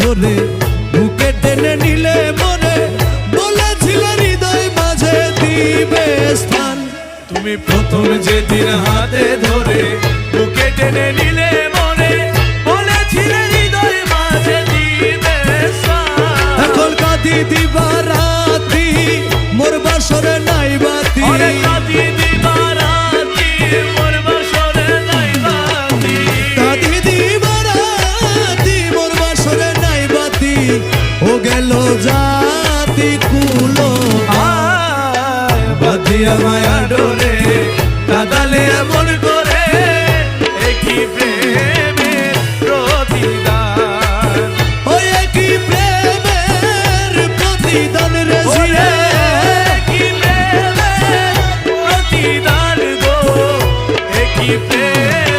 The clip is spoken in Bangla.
ধরে, বুকে টেনে নিলে মনে বলেছিল হৃদয় মাঝে দিবে স্থান। তুমি প্রথম যেদিন হাতে ধরে, বুকে টেনে নিলে মনে বলেছিল হৃদয় মাঝে দিবে স্থান। এখন কাঁদি দিবা জাতি কুলো বাঁধিয়া মায়া ডোরে কাদালে এমন করে একই প্রেমের প্রতিদান। ওই একই প্রেমের প্রতিদান রে ঝিরে প্রতিদান গো একই প্রেম